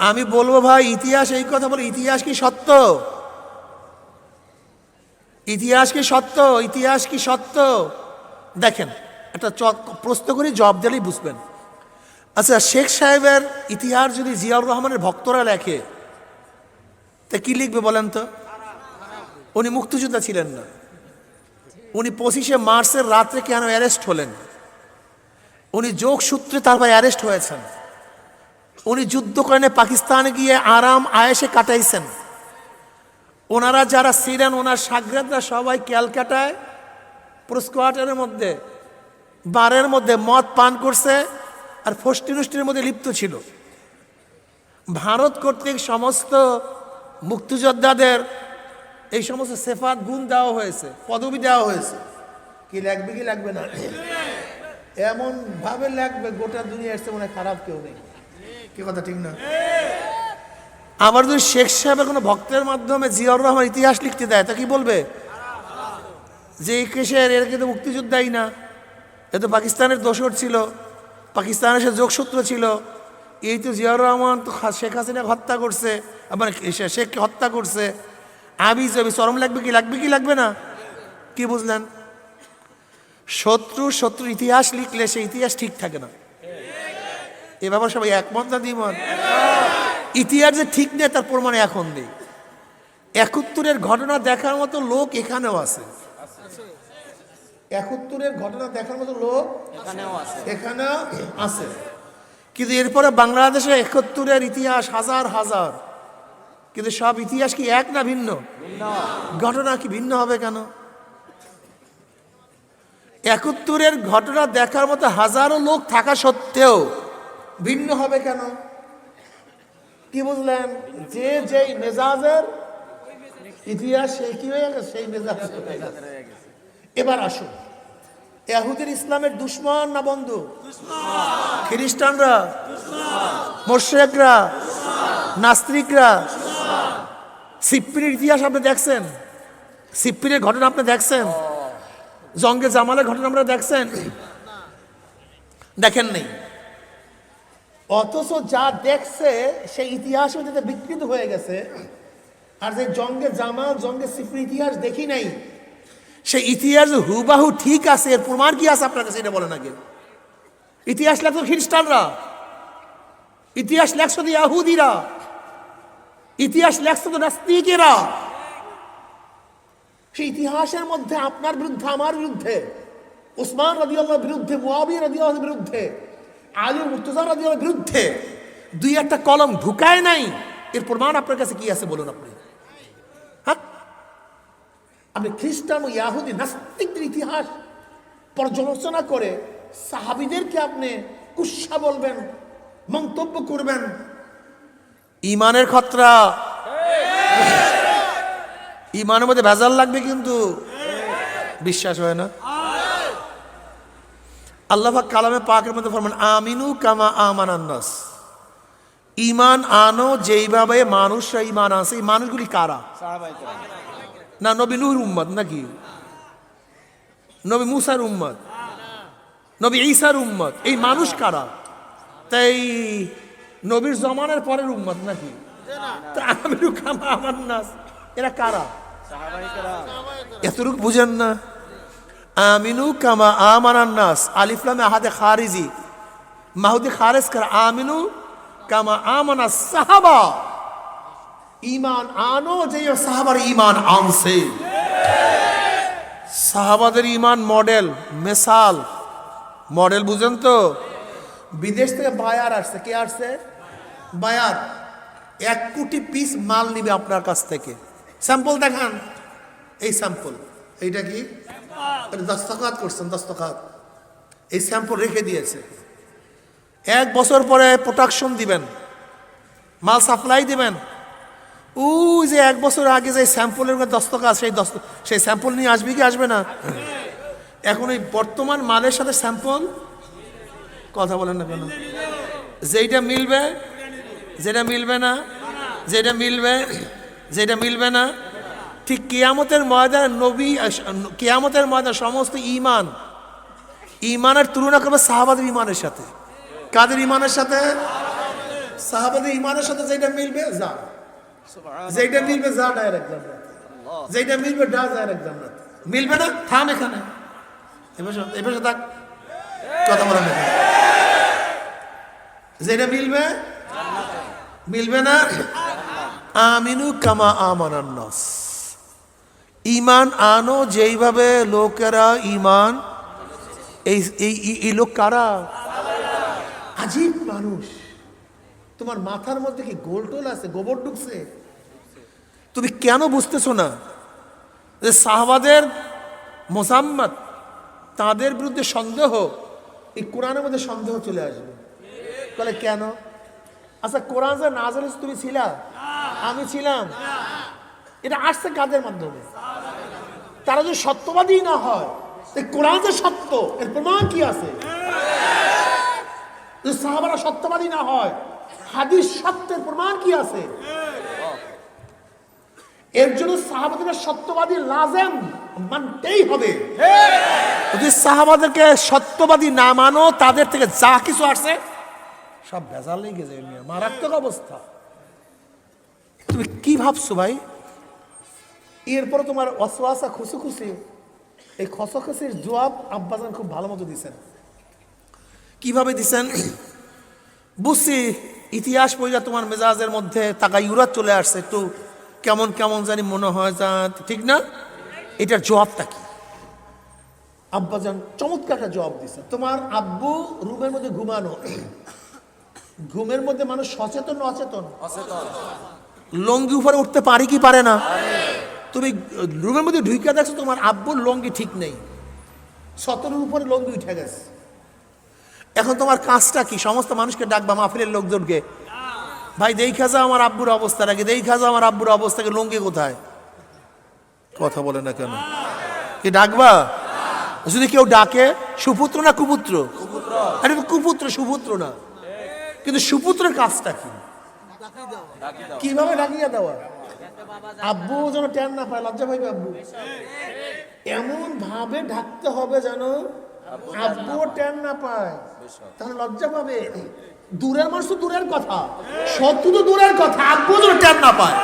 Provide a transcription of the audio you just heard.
আমি বলব ভাই, ইতিহাস এই কথা বলে, ইতিহাস কি সত্য? ইতিহাস কি সত্য? ইতিহাস কি সত্য? দেখেন, একটা প্রশ্ন করি, জবাব দিলেই বুঝবেন। আচ্ছা শেখ সাহেবের ইতিহাস যদি জিয়াউর রহমানের ভক্তরা লেখে, তা কি লিখবে বলেন তো? উনি মুক্তিযোদ্ধা ছিলেন না। উনি পঁচিশে মার্চের রাত্রে কেন অ্যারেস্ট হলেন? উনি যোগসূত্রে তারপর অ্যারেস্ট হয়েছেন। উনি যুদ্ধ করেন, পাকিস্তানে গিয়ে আরাম আয়েসে কাটাইছেন। ওনারা যারা ছিলেন ওনার সাগরাতরা সবাই ক্যালকাটায় পুরস্কোয়ার্টারের মধ্যে, বারের মধ্যে মদ পান করছে আর ফষ্টিনুষ্টির মধ্যে লিপ্ত ছিল। ভারত কর্তৃক সমস্ত মুক্তিযোদ্ধাদের এই সমস্ত সেফাত গুণ দেওয়া হয়েছে, পদবি দেওয়া হয়েছে। কি লাগবে কি লাগবে না? এমন ভাবে লাগবে, গোটা দুনিয়া এসছে মনে খারাপ কেউ নেই। কি কথা, ঠিক না? আবার যদি শেখ সাহেবের কোনো ভক্তের মাধ্যমে জিয়াউর রহমান ইতিহাস লিখতে দেয়, তা কি বলবে? যে এই কেসের, এর কিন্তু মুক্তিযোদ্ধাই না। এ তো পাকিস্তানের দোসর ছিল, পাকিস্তানের সে যোগসূত্র ছিল। এই তো জিয়াউর রহমান তো শেখ হাসিনাকে হত্যা করছে মানে সে- শেখকে হত্যা করছে। আবি জবি চরম লাগবে কি লাগবে কি, লাগবে না? কি বুঝলেন? শত্রু শত্রু ইতিহাস লিখলে সে ইতিহাস ঠিক থাকে না। এ ব্যাপারে সবাই একমত না দ্বিমত? ইতিহাস যে ঠিক নেই তার প্রমাণ এখন নেই। একাত্তরের ঘটনা দেখার মতো লোক এখানেও আছে। একাত্তরের ঘটনা দেখার মতো লোক এখানেও আছে। এখানেও আছে। কিন্তু এরপরে বাংলাদেশে একাত্তরের ইতিহাস হাজার হাজার। কিন্তু সব ইতিহাস কি এক না ভিন্ন। ঘটনা কি ভিন্ন হবে কেন? একাত্তরের ঘটনা দেখার মতো হাজারো লোক থাকা সত্ত্বেও ভিন্ন হবে কেন? কি বুঝলেন? যে যেই মেজাজের ইতিহাস সেই কি হয়ে গেছে? সেই মেজাজ এবার আসুন। এহুদের ইসলামের দুশ্মন না বন্ধু? খ্রিস্টানরা? মোর্শেকরা? নাস্তিকরা? সিপ্পির ইতিহাস আপনি দেখছেন? সিপ্পিরের ঘটনা আপনি দেখছেন? জঙ্গে জামালের ঘটনা আমরা দেখছেন? দেখেন নেই। অথচ যা দেখছে, সেই ইতিহাস যাতে বিকৃত হয়ে গেছে। আর যে জঙ্গে জামাল, জঙ্গে সিপ্রির ইতিহাস দেখি নাই, সেই ইতিহাস হুবাহু ঠিক আছে, এর প্রমাণ কি আছে আপনার কাছে এটা বলেন আগে? ইতিহাস লেখো খ্রিস্টানরা, ইতিহাস লেখছো তো ইয়াহুদিরা, ইতিহাস লেখছো তো নাস্তিকেরা। সেই ইতিহাসের মধ্যে আপনার বিরুদ্ধে, আমার বিরুদ্ধে, উসমান রাদিয়াল্লাহর বিরুদ্ধে মুয়াবিয়া রাদিয়াল্লাহর বিরুদ্ধে আলী মুর্তজা রাদিয়াল্লাহর বিরুদ্ধে দুই একটা কলম ঢুকায় নাই। এর প্রমাণ আপনার কাছে কি আছে বলুন আপনি? হ্যাঁ? আপনি খ্রিস্টান ও ইয়াহুদি নাস্তিকদের ইতিহাস পর্যালোচনা করে সাহাবিদেরকে আপনি কুৎসা বলবেন, মন্তব্য করবেন। ইমানের খতরা। ইমানের মধ্যে ভেজাল লাগবে কিন্তু। বিশ্বাস হয় না? আল্লাহ কালামে পাকের মধ্যে ফরমান, আমিনু কামা আমানান্নাস ইমান আনো যেইভাবে মানুষরা ইমান আনছে। এই মানুষগুলি কারা? না, নবী নূর উম্মত নাকি? নবী মুসার উম্মদ নবী ঈসার উম্মত? এই মানুষ কারা? তাই নবীর জমানের পরের উম্মত নাকি? তা আমিরু কামা আমার নাস। এরা কারা? এতটুকু বুঝেন না। আমিনু কামা আমানান নাস। আলিফলামে আহাদে খারিজি। মাহুদি খারেজ কর আমিনু কামা আমানা সাহাবা। ইমান আনো যে সাহাবার ইমান আনছে। সাহাবাদের ইমান মডেল, মেসাল। মডেল বুঝেন তো? বিদেশ থেকে বায়ার আসছে। কে আসছে? বায়ার। এক কোটি পিস মাল নিবে আপনার কাছ থেকে। স্যাম্পল দেখান। এই স্যাম্পল। এইটা কি? দস্তখাত করছেন দস্তখাত এই স্যাম্পল রেখে দিয়েছে। এক বছর পরে প্রোডাকশন দিবেন, মাল সাপ্লাই দিবেন। ওই যে এক বছর আগে যে স্যাম্পলের দস্তখাত সেই দস্ত সেই স্যাম্পল নিয়ে আসবে কি আসবে না? এখন এই বর্তমান মালের সাথে স্যাম্পল কথা বলেন না কেন? যেইটা মিলবে, যেটা মিলবে না, যেটা মিলবে যেটা মিলবে না ঠিক কেয়ামতের ময়দানে নবী, কেয়ামতের ময়দান সমস্ত ইমান ইমানের তুলনা করবে সাহাবাদের ইমানের সাথে। কাদের ইমানের সাথে? সাহাবাদের ইমানের সাথে যেটা মিলবে, যা। যেটা মিলবে, যা ডাইরেক্ট যেটা মিলবে ডা ডাইরেক্ট জান্নাত। মিলবে না? থাম এখানে। এবার থাক। কথা বলা যেটা মিলবে মিলবে না? আমিনু কামা আমানান্নাস ইমান আনো যেইভাবে লোকেরা ইমান, এই লোক কারা? আজীব মানুষ। তোমার মাথার মধ্যে কি গোল টোল আছে? গোবর ঢুকছে? তুমি কেন বুঝতেছো না যে সাহাবাদের মোসাম্মত তাদের বিরুদ্ধে সন্দেহ? এই কোরআনের মধ্যে সন্দেহ চলে আসবে। বলে, কেন? আচ্ছা কোরআন যে নাজর তুমি ছিলা? আমি ছিলাম। এটা আসছে কাদের মাধ্যমে? তারা যদি সত্যবাদী না হয় কোরআন যে সত্য, এর প্রমাণ কি আছে? সাহাবারা সত্যবাদী না হয়, হাদিস সত্যের প্রমাণ কি আছে? এর জন্য সাহাবাদের সত্যবাদী লাজেম মানতেই হবে। যদি সাহাবাদেরকে সত্যবাদী না মানো, তাদের থেকে যা কিছু আসছে সব ভেজাল লেগে যায় মারাত্মক অবস্থা। তুমি কি ভাবছ ভাই? এরপরে তোমার অসওয়াসা খুশি এই খসখসির জবাব আব্বাজান খুব ভালো মতো দিছেন। কীভাবে দিছেন? বুঝছি ইতিহাস বইটা তোমার মেজাজের মধ্যে তাকা ইউরাত চলে আসছে একটু কেমন কেমন জানি মনে হয় যা ঠিক না? এটার জবাবটা কি? আব্বাজান চমৎকার একটা জবাব দিছে। তোমার আব্বু রুমের মধ্যে ঘুমানো ঘুমের মধ্যে মানুষ সচেতন অচেতন? অচেতন। লঙ্গি উপরে উঠতে পারে কি পারে না? তুমি রুমের মধ্যে ঢুকে দেখছ, তোমার আব্বুর লঙ্গি ঠিক নেই। সতেরোর উপরে লঙ্গি উঠে গেছে। এখন তোমার কাজটা কি? সমস্ত মানুষকে ডাকবা মাহফিলের লোকজনকে। ভাই, দেখা যাও আমার আব্বুর অবস্থাটা কি দেখা যাও আমার আব্বুর অবস্থাকে লঙ্গি কোথায়? কথা বলে না কেন? কি ডাকবা? যদি কেউ ডাকে, সুপুত্র না কুপুত্র? আরে, কুপুত্র, সুপুত্র না। কিন্তু সুপুত্রের কাজটা কি? কীভাবে ডাকিয়ে দেওয়া? আব্বু যেন ট্যান না পায়, লজ্জা পাইবে আব্বু? এমন ভাবে ঢাকতে হবে যেন আব্বু ট্যান না পায়। তাহলে লজ্জা পাবে? দূরের মানুষ তো দূরের কথা, শত্রু তো দূরের কথা আব্বু যেন ট্যান না পায়।